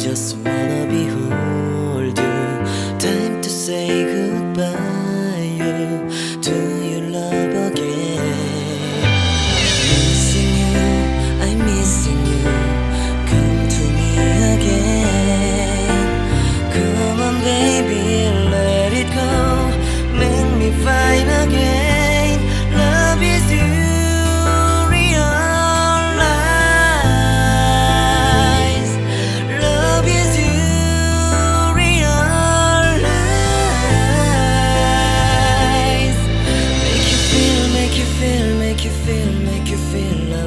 just wanna behold you. Time to say goodbye. You. To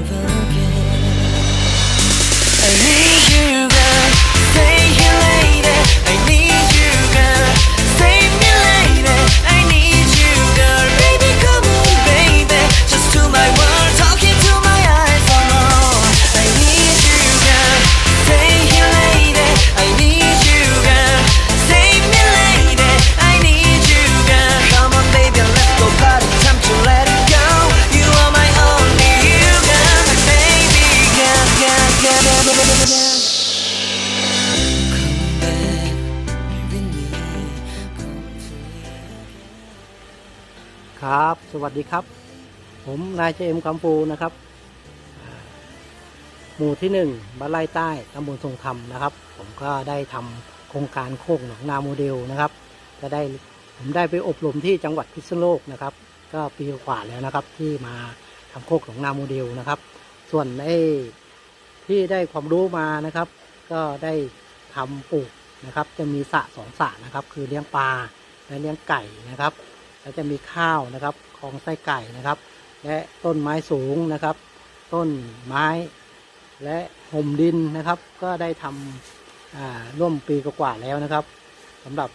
lover สวัสดีครับ ผมนายเจเอ็มกัมปูนะครับ หมู่ที่หนึ่งบ้านไร่ใต้ตำบลทรงธรรมนะครับ ผมก็ได้ทำโครงการโคกหนองนาโมเดลนะครับ ก็ได้ผมได้ไปอบรมที่จังหวัดพิษณุโลกนะครับ ก็ปีกว่าแล้วนะครับ ที่มาทำโคกหนองนาโมเดลนะครับ ส่วนไอ้ที่ได้ความรู้มานะครับ ก็ได้ทำปลูกนะครับ จะมีสระสองสระนะครับ คือเลี้ยงปลาและเลี้ยงไก่นะครับ แล้วจะมีข้าวนะครับของไส้ไก่นะครับ และต้นไม้สูงนะครับ ต้นไม้และห่มดินนะครับ ก็ได้ทำอ่าร่วมปีกว่าแล้วนะครับสำหรับ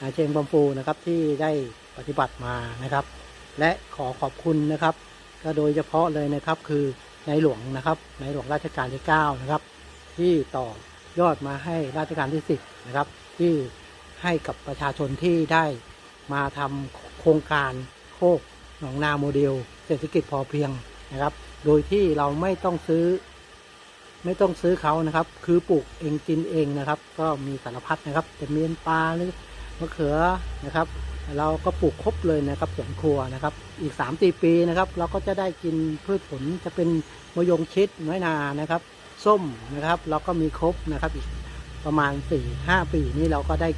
นายเชงบอมฟูนะครับที่ได้ปฏิบัติมานะครับ และขอขอบคุณนะครับ ก็โดยเฉพาะเลยนะครับคือในหลวงนะครับในหลวงราชการที่ 9 นะครับ ที่ต่อยอดมาให้ราชการที่ 10 นะครับ ที่ให้กับประชาชนที่ได้ มาทำโครงการโคกหนองนาโมเดล เศรษฐกิจพอเพียงนะครับ โดยที่เราไม่ต้องซื้อ ไม่ต้องซื้อเขานะครับ คือปลูกเองกินเองนะครับ ก็มีสารพัดนะครับจะมีปลาหรือมะเขือนะครับ เราก็ปลูกครบเลยนะครับสวนครัวนะครับ อีก3ามีปีนะครับ เราก็จะได้กินพืชผลจะเป็นมะยงชิดน้อยนานะครับ ส้มนะครับ เราก็มีครบนะครับอีกประมาณ4ี่ห้าปีนี้เราก็ได้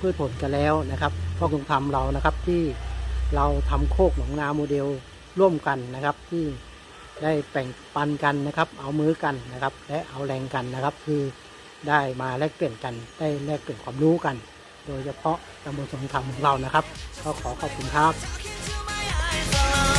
พืชผลกันแล้วนะครับ พ่อคงทำเรานะครับที่เราทำโคกหนองนาโมเดลร่วมกันนะครับ ที่ได้แบ่งปันกันนะครับ เอามือกันนะครับ และเอาแรงกันนะครับ คือได้มาแลกเปลี่ยนกันได้แลกเปลี่ยนความรู้กัน โดยเฉพาะตำบลสงครามของเรานะครับ ก็ขอขอบคุณครับ